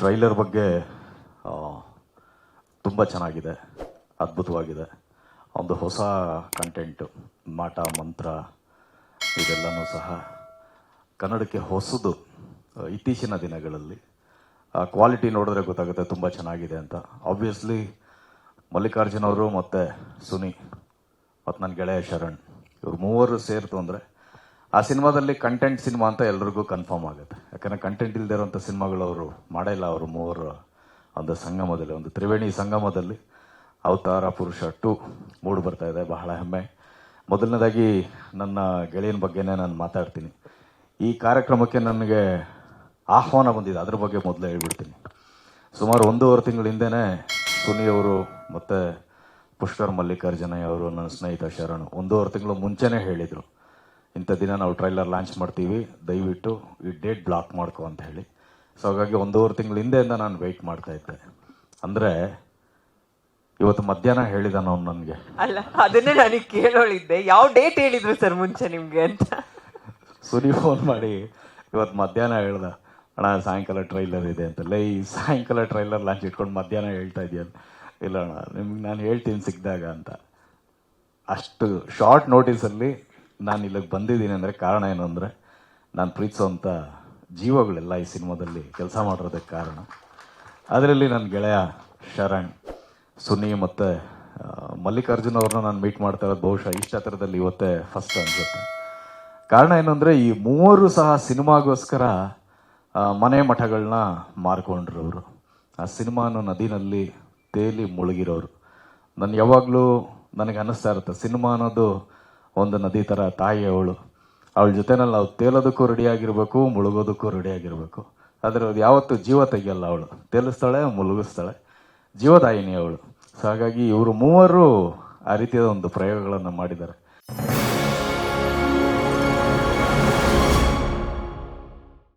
Trailer ಬಗ್ಗೆ ತುಂಬ ಚೆನ್ನಾಗಿದೆ, ಅದ್ಭುತವಾಗಿದೆ. ಒಂದು ಹೊಸ ಕಂಟೆಂಟು ಮಾಟ, ಮಂತ್ರ, ಇದೆಲ್ಲನೂ ಸಹ ಕನ್ನಡಕ್ಕೆ ಹೊಸದು ಇತ್ತೀಚಿನ ದಿನಗಳಲ್ಲಿ. ಕ್ವಾಲಿಟಿ ನೋಡಿದ್ರೆ ಗೊತ್ತಾಗುತ್ತೆ, ತುಂಬ ಚೆನ್ನಾಗಿದೆ ಅಂತ. ಆಬ್ವಿಯಸ್ಲಿ ಮಲ್ಲಿಕಾರ್ಜುನ್ ಅವರು ಮತ್ತು ಸುನಿ, ಮತ್ತು ನನ್ನ ಗೆಳೆಯ ಶರಣ್, ಇವ್ರು ಮೂವರು ಸೇರ್ತು ಅಂದರೆ ಆ ಸಿನಿಮಾದಲ್ಲಿ ಕಂಟೆಂಟ್ ಸಿನಿಮಾ ಅಂತ ಎಲ್ರಿಗೂ ಕನ್ಫರ್ಮ್ ಆಗುತ್ತೆ. ಯಾಕಂದರೆ ಕಂಟೆಂಟ್ ಇಲ್ಲದೆ ಇರೋಂಥ ಸಿನಿಮಾಗಳು ಅವರು ಮಾಡಿಲ್ಲ, ಅವರು ಮೂವರು ಒಂದು ಸಂಗಮದಲ್ಲಿ, ಒಂದು ತ್ರಿವೇಣಿ ಸಂಗಮದಲ್ಲಿ. ಅವತಾರ ಪುರುಷ ಟು ಮೂಡು ಬರ್ತಾ ಇದೆ, ಬಹಳ ಹೆಮ್ಮೆ. ಮೊದಲನೇದಾಗಿ ನನ್ನ ಗೆಳೆಯನ ಬಗ್ಗೆನೇ ನಾನು ಮಾತಾಡ್ತೀನಿ. ಈ ಕಾರ್ಯಕ್ರಮಕ್ಕೆ ನನಗೆ ಆಹ್ವಾನ ಬಂದಿದೆ, ಅದ್ರ ಬಗ್ಗೆ ಮೊದಲೇ ಹೇಳ್ಬಿಡ್ತೀನಿ. ಸುಮಾರು ಒಂದೂವರೆ ತಿಂಗಳ ಸುನಿ ಅವರು ಮತ್ತು ಪುಷ್ಕರ್ ಮಲ್ಲಿಕಾರ್ಜುನಯ್ಯ ಅವರು ನನ್ನ ಸ್ನೇಹಿತ ಶರಣ್, ಒಂದೂವರೆ ತಿಂಗಳು ಮುಂಚೆನೇ ಹೇಳಿದರು. ಇಂಥ ದಿನ ನಾವು ಟ್ರೈಲರ್ ಲಾಂಚ್ ಮಾಡ್ತೀವಿ. ದಯವಿಟ್ಟು ಈ ಡೇಟ್ ಬ್ಲಾಕ್ ಮಾಡ್ಕೊ ಅಂತ ಹೇಳಿ. ಸೊ ಹಾಗಾಗಿ ಒಂದೂವರೆ ತಿಂಗಳ ಹಿಂದೆಯಿಂದ ನಾನು ವೆಯ್ಟ್ ಮಾಡ್ತಾ ಇದ್ದೆ. ಅಂದರೆ ಇವತ್ತು ಮಧ್ಯಾಹ್ನ ಹೇಳಿದ ನಾವು ನನಗೆ. ಅಲ್ಲ ಅದನ್ನೇ ನನಗೆ ಕೇಳೋಳಿದ್ದೆ. ಯಾವ ಡೇಟ್ ಹೇಳಿದ್ರು ಸರ್ ಮುಂಚೆ ನಿಮಗೆ ಅಂತ? ಸುರಿ ಫೋನ್ ಮಾಡಿ ಇವತ್ತು ಮಧ್ಯಾಹ್ನ ಹೇಳ್ದ. ಅಣ್ಣ ಸಾಯಂಕಾಲ ಟ್ರೈಲರ್ ಇದೆ ಅಂತ. ಲೈ ಸಾಯಂಕಾಲ ಟ್ರೈಲರ್ ಲಾಂಚ್ ಇಟ್ಕೊಂಡು ಮಧ್ಯಾಹ್ನ ಹೇಳ್ತಾ ಇದೆಯಲ್ಲ ಇಲ್ಲ ಅಣ್ಣ ನಿಮ್ಗೆ ನಾನು ಹೇಳ್ತೀನಿ ಸಿಕ್ಕಿದಾಗ ಅಂತ. ಅಷ್ಟು ಶಾರ್ಟ್ ನೋಟಿಸಲ್ಲಿ ನಾನು ಇಲ್ಲಿಗೆ ಬಂದಿದ್ದೀನಿ ಅಂದರೆ ಕಾರಣ ಏನು ಅಂದರೆ ನಾನು ಪ್ರೀತಿಸುವಂಥ ಜೀವಗಳೆಲ್ಲ ಈ ಸಿನಿಮಾದಲ್ಲಿ ಕೆಲಸ ಮಾಡಿರೋದಕ್ಕೆ ಕಾರಣ. ಅದರಲ್ಲಿ ನನ್ನ ಗೆಳೆಯ ಶರಣ್, ಸುನಿ ಮತ್ತು ಮಲ್ಲಿಕಾರ್ಜುನ್ ಅವ್ರನ್ನ ನಾನು ಮೀಟ್ ಮಾಡ್ತಾ ಇರೋದು ಬಹುಶಃ ಇಷ್ಟ ಥರದಲ್ಲಿ ಇವತ್ತೇ ಫಸ್ಟ್ ಅನಿಸುತ್ತೆ. ಕಾರಣ ಏನು ಅಂದರೆ ಈ ಮೂವರು ಸಹ ಸಿನಿಮಾಗೋಸ್ಕರ ಮನೆ ಮಠಗಳನ್ನ ಮಾರ್ಕೊಂಡ್ರು ಅವರು ಆ ಸಿನಿಮಾನು ನದಿನಲ್ಲಿ ತೇಲಿ ಮುಳುಗಿರೋರು. ನಾನು ಯಾವಾಗಲೂ ನನಗೆ ಅನ್ನಿಸ್ತಾ ಇರುತ್ತೆ, ಸಿನಿಮಾ ಅನ್ನೋದು ಒಂದು ನದಿ ಥರ ತಾಯಿ ಅವಳು. ಅವಳ ಜೊತೆನಲ್ಲಿ ನಾವು ತೇಲೋದಕ್ಕೂ ರೆಡಿಯಾಗಿರಬೇಕು, ಮುಳುಗೋದಕ್ಕೂ ರೆಡಿಯಾಗಿರಬೇಕು. ಆದರೆ ಅದು ಯಾವತ್ತೂ ಜೀವ ತೆಗಿಯಲ್ಲ ಅವಳು. ತೇಲಿಸ್ತಾಳೆ, ಮುಳುಗಿಸ್ತಾಳೆ. ಜೀವದಾಯಿನಿ ಅವಳು. ಸೊ ಹಾಗಾಗಿ ಇವರು ಮೂವರು ಆ ರೀತಿಯಾದ ಒಂದು ಪ್ರಯೋಗಗಳನ್ನು ಮಾಡಿದ್ದಾರೆ.